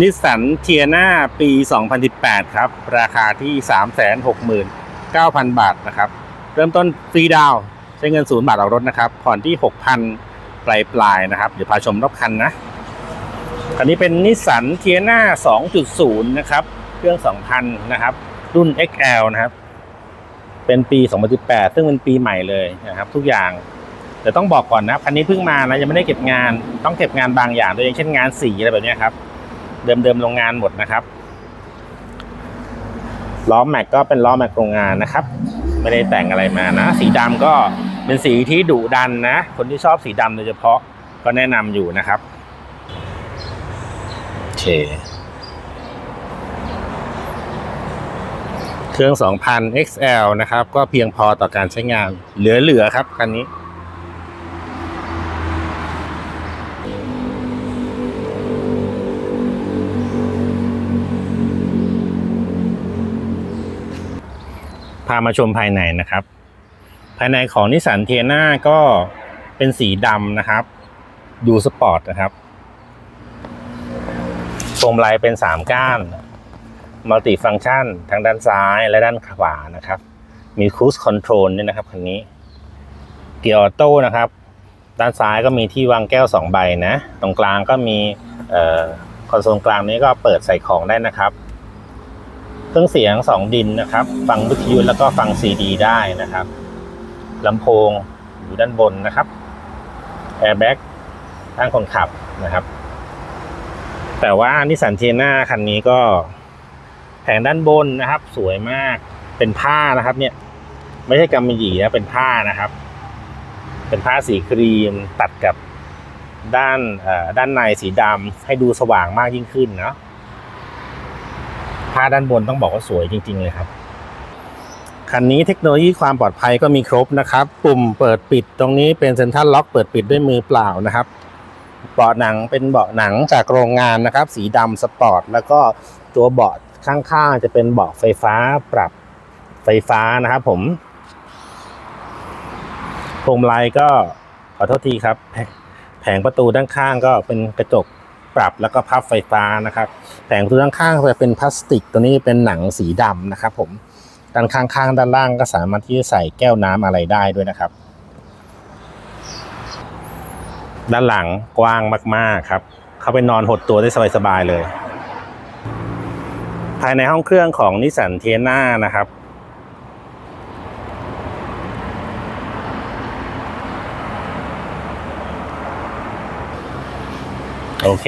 นิสสันเทียนาปี 2018 ครับ ราคาที่ 369,000 บาทนะครับ เริ่มต้นฟรีดาวใช้เงินศูนย์บาทออกรถนะครับ ผ่อนที่ 6,000 ปลายปลายๆนะครับ เดี๋ยวพาชมรอบคันนะ คันนี้เป็นนิสสันเทียนา2.0 นะครับ เครื่อง 2,000 นะครับ รุ่น XL นะครับ เป็นปี 2018 ซึ่งเป็นปีใหม่เลยนะครับ ทุกอย่างแต่ต้องบอกก่อนนะคันนี้เพิ่งมานะยังไม่ได้เก็บงาน ต้องเก็บงานบางอย่างโดยอย่างเช่นงานสีอะไรแบบนี้ครับ เดิมๆโรงงานหมดนะครับ ล้อแม็กก็เป็นล้อแม็กโรงงานนะครับ ไม่ได้แต่งอะไรมานะ สีดำก็เป็นสีที่ดุดันนะ คนที่ชอบสีดำโดยเฉพาะก็แนะนำอยู่นะครับโอเคเครื่อง 2,000 XL นะครับ ก็เพียงพอต่อการใช้งานเหลือๆครับคันนี้ พามาชมภายในนะครับ ภายในของนิสสันเทียนาก็เป็นสีดำนะครับ ดูสปอร์ตนะครับโคมไลเป็นสามก้าน มัลติฟัง c t ชันทางด้านซ้ายและด้านขวานะครับ มีคู i คอนโทรลด้วยนะครับคันนี้ เกียร์ออโต้นะครับ ด้านซ้ายก็มีที่วางแก้วสองใบนะ ตรงกลางก็มีออคอนโซลกลางนี้ก็เปิดใส่ของได้นะครับ เครื่องเสียงสองดินนะครับ ฟังวิทยุแล้วก็ฟังซีดี ได้นะครับลำโพงอยู่ด้านบนนะครับแอร์แบ็กด้านคนขับนะครับ แต่ว่านิสสันเทียนาคันนี้ก็แผงด้านบนนะครับ สวยมากเป็นผ้านะครับ เนี่ย ไม่ใช่กำมะหยี่นะเป็นผ้านะครับ เป็นผ้าสีครีมตัดกับด้านด้านในสีดำให้ดูสว่างมากยิ่งขึ้นเนาะ ผ้าด้านบนต้องบอกว่าสวยจริง ๆ เลยครับ คันนี้เทคโนโลยีความปลอดภัยก็มีครบนะครับ ปุ่มเปิดปิดตรงนี้เป็นเซ็นทรัลล็อกเปิดปิดด้วยมือเปล่านะครับ เบาะหนังเป็นเบาะหนังจากโรงงานนะครับ สีดำสปอร์ตแล้วก็ตัวเบาะข้างๆจะเป็นเบาะไฟฟ้าปรับไฟฟ้านะครับผมพวงมาลัยก็ขอโทษทีครับ แผแผงประตูด้านข้างก็เป็นกระจก ปรับแล้วก็พับไฟฟ้านะครับแผงประตูด้านข้างจะเป็นพลาสติก ตัวนี้เป็นหนังสีดำนะครับ ผมด้านข้างๆด้านล่างก็สามารถที่จะใส่แก้วน้ำอะไรได้ด้วยนะครับ ด้านหลังกว้างมากๆครับ เข้าไปนอนหดตัวได้สบายๆเลย ภายในห้องเครื่องของนิสสันเทียนานะครับโอเค